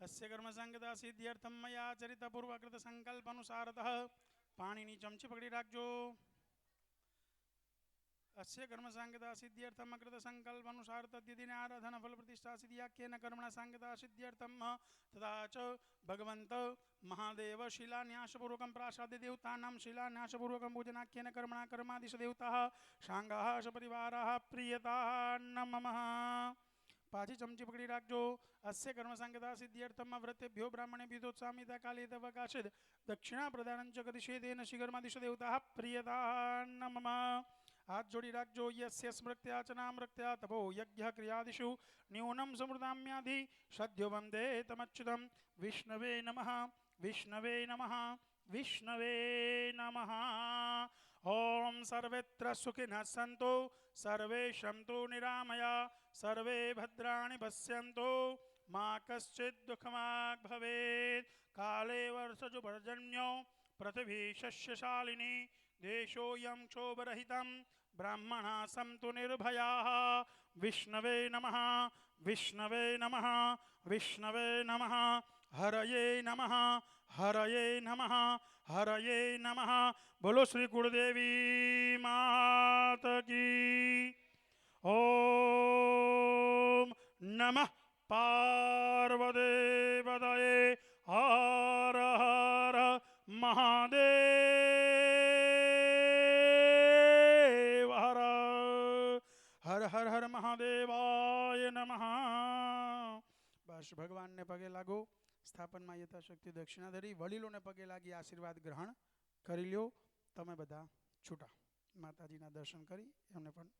अस्य कर्मसंगता सिद्ध्यर्थ मैया चरित पूर्वकृत संकल्प अनुसारतः पाणिनि चमची पकड़ी राखजो। अस्य कर्मसंगता सिद्ध्यर्थम अकृत संकल्प अनुसार तद्यदिन आराधन फल प्रतिष्ठा सिद्ध्याख्येन कर्मणा संगता सिद्ध्यर्थम तथा च भगवंत महादेव शिलान्यासपूर्वकं प्रासाद्य देवतानां शिलान्यासपूर्वकं पूजनाख्येन कर्मणा कर्मादिशदेवताः साङ्गाः सपरिवाराः, प्रियताः नमः। પાછી ચમચી પકડી રાખજો. અસ્ય કર્મ સંગતા સિદ્ધ્યર્થમ વ્રતેભ્યો બ્રાહ્મણે વિદોત્સામિતા કાલે તવકાશિદ દક્ષિણા પ્રદાનં ચ કરિષેદેન દિશ દેવતા પ્રિયતા નમઃ. હાથ જોડી રાખજો. યસ્ય સ્મૃત્યા ચનામૃત્યા તપો યજ્ઞ ક્રિયાદિષુ ન્યૂનમ સમૃદ્ધામ્યાધિ. સદ્યો વંદે તમચ્યુતમ. વિષ્ણવે નમઃ. વિષ્ણવે નમઃ. વિષ્ણવે નમઃ. ओम सर्वत्र सुखिन सन्तु, सर्वे शंतु निरामया, सर्वे भद्राणि पश्यन्तु। मा कश्चित् दुःखमाग् भवेत्। काले वर्षजु वर्जन्यो पृथ्वी शस्यशालिनी देशो देशोऽयं क्षोभरहितं, ब्राह्मणा सन्तु निर्भया। विष्णवे नमः विष्णवे नमः विष्णवे नमः। हरये नमः हरये नमः हरये नमः। बोलो श्री गुरुदेवी मात की। ओम नमः पार्वदेवदये हर हर महादेव। हर हर हर हर महादेवाय नमः। बस, भगवान ने पगे लागू। સ્થાપનમાં યથાશક્તિ દક્ષિણા ધરી વડીલોને પગે લાગી આશીર્વાદ ગ્રહણ કરી લ્યો. તમે બધા છૂટા. માતાજીના દર્શન કરી એમને પણ